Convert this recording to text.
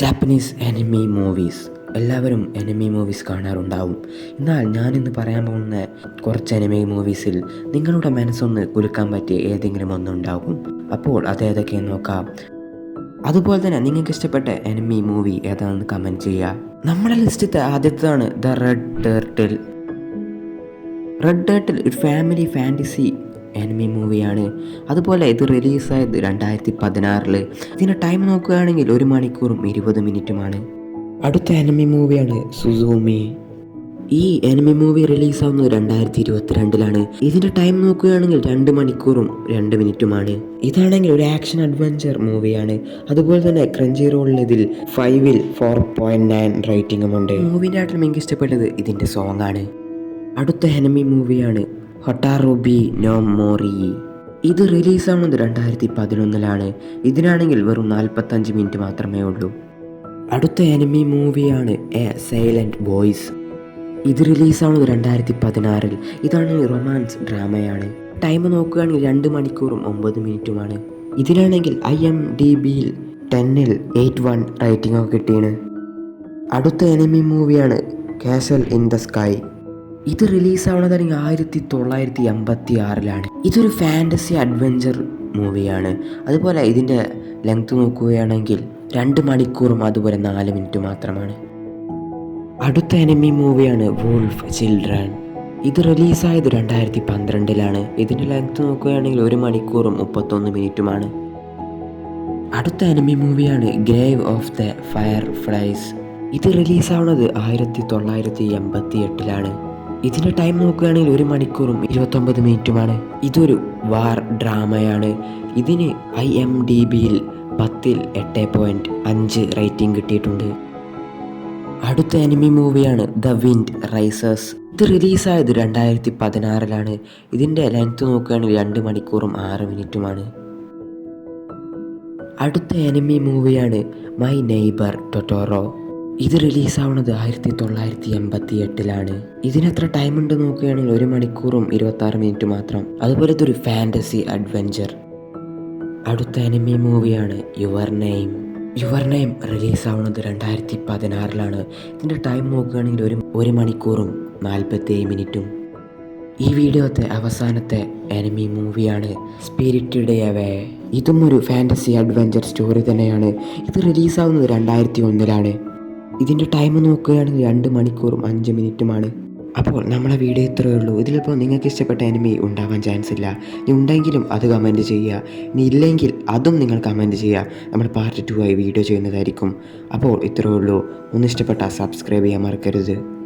Japanese anime movies എല്ലാവരും anime movies കാണാറുണ്ടാവും. എന്നാൽ ഞാനിന്ന് പറയാൻ പോകുന്ന കുറച്ച് എനിമി മൂവീസിൽ നിങ്ങളുടെ മനസ്സൊന്ന് കുലുക്കാൻ പറ്റിയ ഏതെങ്കിലും ഒന്നുണ്ടാകും. അപ്പോൾ അതേതൊക്കെ നോക്കാം. അതുപോലെ തന്നെ നിങ്ങൾക്ക് ഇഷ്ടപ്പെട്ട എനിമി മൂവി ഏതാണെന്ന് കമന്റ് ചെയ്യുക. നമ്മുടെ ലിസ്റ്റത്തെ ആദ്യത്തേതാണ് the red turtle red turtle ഒരു ഫാമിലി ഫാന്റസി എനിമി മൂവിയാണ് അതുപോലെ ഇത് റിലീസായത് രണ്ടായിരത്തി പതിനാറിൽ ഇതിന്റെ ടൈം നോക്കുകയാണെങ്കിൽ ഒരു മണിക്കൂറും ഇരുപത് മിനിറ്റുമാണ്. അടുത്ത എനിമി മൂവിയാണ് സുസൂമി ഈ എനിമി മൂവി റിലീസാവുന്നത് രണ്ടായിരത്തി ഇരുപത്തിരണ്ടിലാണ് ഇതിന്റെ ടൈം നോക്കുകയാണെങ്കിൽ രണ്ട് മണിക്കൂറും രണ്ട് മിനിറ്റുമാണ്. ഇതാണെങ്കിൽ ഒരു ആക്ഷൻ അഡ്വഞ്ചർ മൂവിയാണ് അതുപോലെ തന്നെ ക്രഞ്ചി റോളിൽ ഇതിൽ ഫൈവിൽ ഫോർ പോയിന്റ് നയൻ റേറ്റിംഗും ഉണ്ട്. മൂവിന്റെ ആയിട്ടും എനിക്ക് ഇഷ്ടപ്പെട്ടത് ഇതിന്റെ സോങ്ങാണ് അടുത്ത എനിമി മൂവിയാണ് ഹൊട്ടാറുബി നോ മോറി. ഇത് റിലീസാവുന്നത് രണ്ടായിരത്തി പതിനൊന്നിലാണ് ഇതിനാണെങ്കിൽ വെറും നാൽപ്പത്തഞ്ച് മിനിറ്റ് മാത്രമേ ഉള്ളൂ. അടുത്ത എനിമി മൂവിയാണ് എ സൈലന്റ് ബോയ്സ് ഇത് റിലീസാവുന്നത് രണ്ടായിരത്തി പതിനാറിൽ ഇതാണ് റൊമാൻസ് ഡ്രാമയാണ് ടൈം നോക്കുകയാണെങ്കിൽ രണ്ട് മണിക്കൂറും ഒമ്പത് മിനിറ്റുമാണ്. ഇതിനാണെങ്കിൽ ഐ എം ഡി ബിയിൽ ടെന്നിൽ എയ്റ്റ് വൺ റേറ്റിംഗ് ഒക്കെ കിട്ടിയാണ് അടുത്ത എനിമി മൂവിയാണ് കാസൽ ഇൻ ദ സ്കൈ ഇത് റിലീസാവുന്നതാണെങ്കിൽ ആയിരത്തി തൊള്ളായിരത്തി എൺപത്തി ആറിലാണ് ഇതൊരു ഫാന്റസി അഡ്വഞ്ചർ മൂവിയാണ് അതുപോലെ ഇതിന്റെ ലെങ്ത് നോക്കുകയാണെങ്കിൽ രണ്ട് മണിക്കൂറും അതുപോലെ നാല് മിനിറ്റ് മാത്രമാണ്. അടുത്ത എനിമി മൂവിയാണ് വൂൾഫ് ചിൽഡ്രൻ ഇത് റിലീസായത് രണ്ടായിരത്തി പന്ത്രണ്ടിലാണ് ഇതിന്റെ ലെങ്ത് നോക്കുകയാണെങ്കിൽ ഒരു മണിക്കൂറും മുപ്പത്തൊന്ന് മിനിറ്റുമാണ് അടുത്ത എനിമി മൂവിയാണ് grave of the fireflies ഇത് റിലീസാവുന്നത് ആയിരത്തി തൊള്ളായിരത്തി എൺപത്തി എട്ടിലാണ് ഇതിന്റെ ടൈം നോക്കുകയാണെങ്കിൽ ഒരു മണിക്കൂറും ഇരുപത്തൊമ്പത് മിനിറ്റുമാണ്. ഇതൊരു വാർ ഡ്രാമയാണ്. ഇതിന് ഐ എം ഡി ബിയിൽ പത്തിൽ എട്ട് പോയിന്റ് അഞ്ച് റേറ്റിംഗ് കിട്ടിയിട്ടുണ്ട്. അടുത്ത എനിമി മൂവിയാണ് ദ വിൻഡ് റൈസേഴ്സ് ഇത് റിലീസായത് രണ്ടായിരത്തി പതിനാറിലാണ് ഇതിന്റെ ലെങ്ത് നോക്കുകയാണെങ്കിൽ രണ്ട് മണിക്കൂറും ആറ് മിനിറ്റുമാണ്. അടുത്ത എനിമി മൂവിയാണ് മൈ നെയ്ബർ ടൊട്ടോറോ ഇത് റിലീസാവുന്നത് ആയിരത്തി തൊള്ളായിരത്തി എൺപത്തി എട്ടിലാണ് ഇതിനെത്ര ടൈം ഉണ്ട് നോക്കുകയാണെങ്കിൽ ഒരു മണിക്കൂറും ഇരുപത്തി മിനിറ്റ് മാത്രം. അതുപോലെ ഇതൊരു ഫാന്റസി അഡ്വഞ്ചർ. അടുത്ത എനിമി മൂവിയാണ് യുവർ നെയിം. യുവർ നെയിം റിലീസാവുന്നത് രണ്ടായിരത്തി പതിനാറിലാണ് ഇതിന്റെ ടൈം നോക്കുകയാണെങ്കിൽ ഒരു ഒരു മണിക്കൂറും നാൽപ്പത്തേഴ് മിനിറ്റും. ഈ വീഡിയോത്തെ അവസാനത്തെ എനിമി മൂവിയാണ് സ്പിരിറ്റ് ഡേ അവേ ഇതും ഒരു ഫാന്റസി അഡ്വഞ്ചർ സ്റ്റോറി തന്നെയാണ്. ഇത് റിലീസാവുന്നത് രണ്ടായിരത്തി ഒന്നിലാണ് ഇതിന്റെ ടൈം നോക്കുകയാണെങ്കിൽ രണ്ട് മണിക്കൂറും അഞ്ച് മിനിറ്റുമാണ്. അപ്പോൾ നമ്മളെ വീഡിയോ ഇത്രയേ ഉള്ളൂ. ഇതിലിപ്പോൾ നിങ്ങൾക്ക് ഇഷ്ടപ്പെട്ട എനിമി ഉണ്ടാവാൻ ചാൻസ് ഇല്ല. ഇനി ഉണ്ടെങ്കിലും അത് കമന്റ് ചെയ്യുക. ഇനി ഇല്ലെങ്കിൽ അതും നിങ്ങൾ കമന്റ് ചെയ്യുക. നമ്മൾ പാർട്ട് ടു ആയി വീഡിയോ ചെയ്യുന്നതായിരിക്കും. അപ്പോൾ ഇത്രയേ ഉള്ളൂ. ഒന്ന് ഇഷ്ടപ്പെട്ടാൽ സബ്സ്ക്രൈബ് ചെയ്യാൻ മറക്കരുത്.